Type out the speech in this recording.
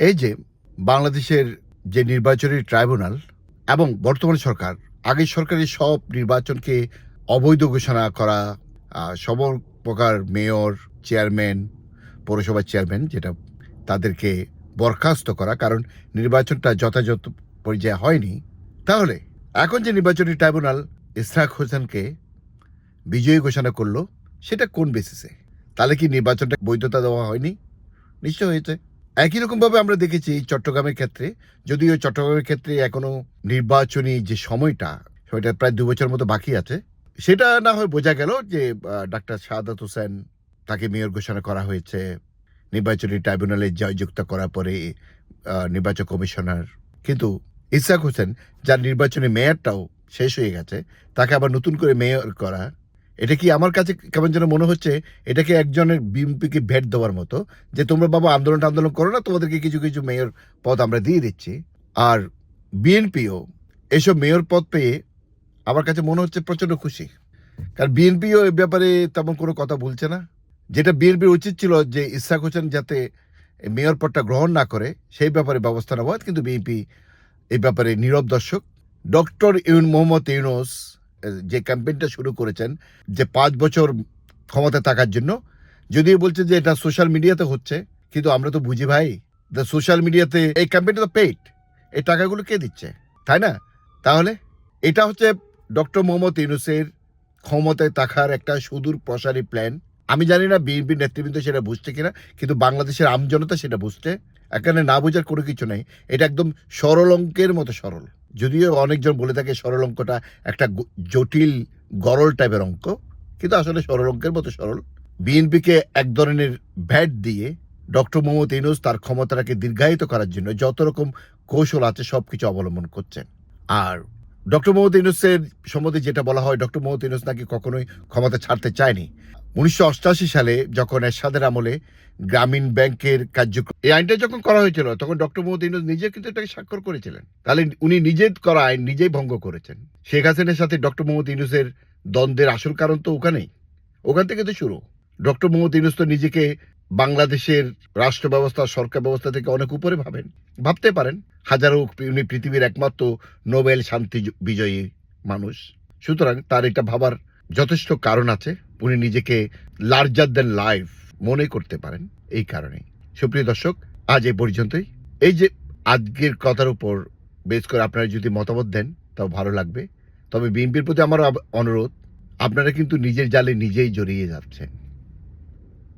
এই যে বাংলাদেশের যে নির্বাচনী ট্রাইব্যুনাল এবং বর্তমান সরকার, আগের সরকারের সব নির্বাচনকে অবৈধ ঘোষণা করা সব প্রকার মেয়র, চেয়ারম্যান পৌরসভার চেয়ারম্যান যেটা তাদেরকে বরখাস্ত করা, কারণ নির্বাচনটা যথাযথ পর্যায়ে হয়নি। তাহলে এখন যে নির্বাচনী ট্রাইব্যুনাল ইসরাক হোসেনকে বিজয়ী ঘোষণা করল, সেটা কোন বেসিসে তাহলে কি নির্বাচনটা বৈধতা দেওয়া হয়নি? নিশ্চয় হয়েছে। একই রকমভাবে আমরা দেখেছি চট্টগ্রামের ক্ষেত্রে, যদিও চট্টগ্রামের ক্ষেত্রে এখনও নির্বাচনী যে সময়টা, সেটা প্রায় দু বছর মতো বাকি আছে, সেটা না হয় বোঝা গেল যে ডাক্তার শাহাদাত হোসেন তাকে মেয়র ঘোষণা করা হয়েছে, নির্বাচনী ট্রাইব্যুনালে জয়যুক্ত করার পরে নির্বাচন কমিশনার, কিন্তু ইসাক হোসেন, যার নির্বাচনী মেয়রটাও শেষ হয়ে গেছে, তাকে আবার নতুন করে মেয়র করা এটা কি আমার কাছে কেমন যেন মনে হচ্ছে? এটাকে একজনের বিএমপিকে ভেট দেওয়ার মতো। যে তোমরা বাবা আন্দোলন আন্দোলন করো না, তোমাদেরকে কিছু কিছু মেয়র পদ আমরা দিয়ে দিচ্ছি। আর বিএনপিও এসব মেয়র পদ পেয়ে আমার কাছে মনে হচ্ছে প্রচণ্ড খুশি। কারণ বিএনপিও এ ব্যাপারে তেমন কোনো কথা বলছে না। যেটা বিএনপির উচিত ছিল যে ইসাক হোসেন যাতে মেয়র পদটা গ্রহণ না করে, সেই ব্যাপারে ব্যবস্থা নেওয়া। কিন্তু বিএনপি এই ব্যাপারে নীরব দর্শক। ডক্টর ইউন মোহাম্মদ ইউনুস যে ক্যাম্পেইনটা শুরু করেছেন, যে পাঁচ বছর ক্ষমতায় থাকার জন্য, যদিও বলছে যে এটা সোশ্যাল মিডিয়াতে হচ্ছে, কিন্তু আমরা তো বুঝি ভাই দ্য সোশ্যাল মিডিয়াতে এই ক্যাম্পেইনটা তো পেইড এই টাকাগুলো কে দিচ্ছে, তাই না? তাহলে এটা হচ্ছে ডক্টর মোহাম্মদ ইউনুসের ক্ষমতায় থাকার একটা সুদূর প্রসারী প্ল্যান আমি জানি না বিএনপি নেতৃবৃন্দ সেটা বুঝছে কিনা, কিন্তু বাংলাদেশের আমজনতা সেটা বুঝছে। এখানে না বোঝার কোনো কিছু নেই, এটা একদম সরল অঙ্কের মতো সরল। যদিও অনেকজন বলে থাকে সরল অঙ্কটা একটা জটিল, গরল টাইপের অঙ্ক, কিন্তু আসলে সরল অঙ্কের মতো সরল। বিএনপিকে এক ধরনের ভ্যাট দিয়ে ডক্টর মোহাম্মদ ইউনুস তার ক্ষমতাটাকে দীর্ঘায়িত করার জন্য যত রকম কৌশল আছে সব কিছু অবলম্বন করছেন। আর ডক্টর মোহাম্মদ ইউনুসের সম্বন্ধে যেটা বলা হয়, ডক্টর মোহাম্মদ ইউনুস নাকি কখনোই ক্ষমতা ছাড়তে চায়নি। উনিশশো সালে যখন এরশাদের আমলে গ্রামীণ ব্যাংকের কার্যক্রম এই আইনটা যখন করা হয়েছিল, তখন ডক্টর মোহাম্মদ ইউনুস নিজে কিন্তু এটাকে স্বাক্ষর করেছিলেন। তাহলে উনি নিজে করা আইন নিজেই ভঙ্গ করেছেন। শেখ হাসিনের সাথে ডক্টর মোহাম্মদ ইউনুসের দ্বন্দ্বের আসল কারণ তো ওখানেই। ওখান থেকে তো শুরু। ডক্টর মোহাম্মদ ইউনুস তো নিজেকে বাংলাদেশের রাষ্ট্র ব্যবস্থা সরকার ব্যবস্থা থেকে অনেক উপরে ভাবেন। ভাবতে পারেন, হাজারো উনি পৃথিবীর একমাত্র নোবেল শান্তি বিজয়ী মানুষ। সুতরাং তার এটা ভাবার যথেষ্ট কারণ আছে। উনি নিজেকে লার্জার দেন লাইফ মনে করতে পারেন এই কারণে। সুপ্রিয় দর্শক, আজ এই পর্যন্তই। এই যে আজকের কথার উপর বেশ করে আপনারা যদি মতামত দেন, তাও ভালো লাগবে। তবে বিএনপির প্রতি আমার অনুরোধ, আপনারা কিন্তু নিজের জালে নিজেই জড়িয়ে যাচ্ছেন।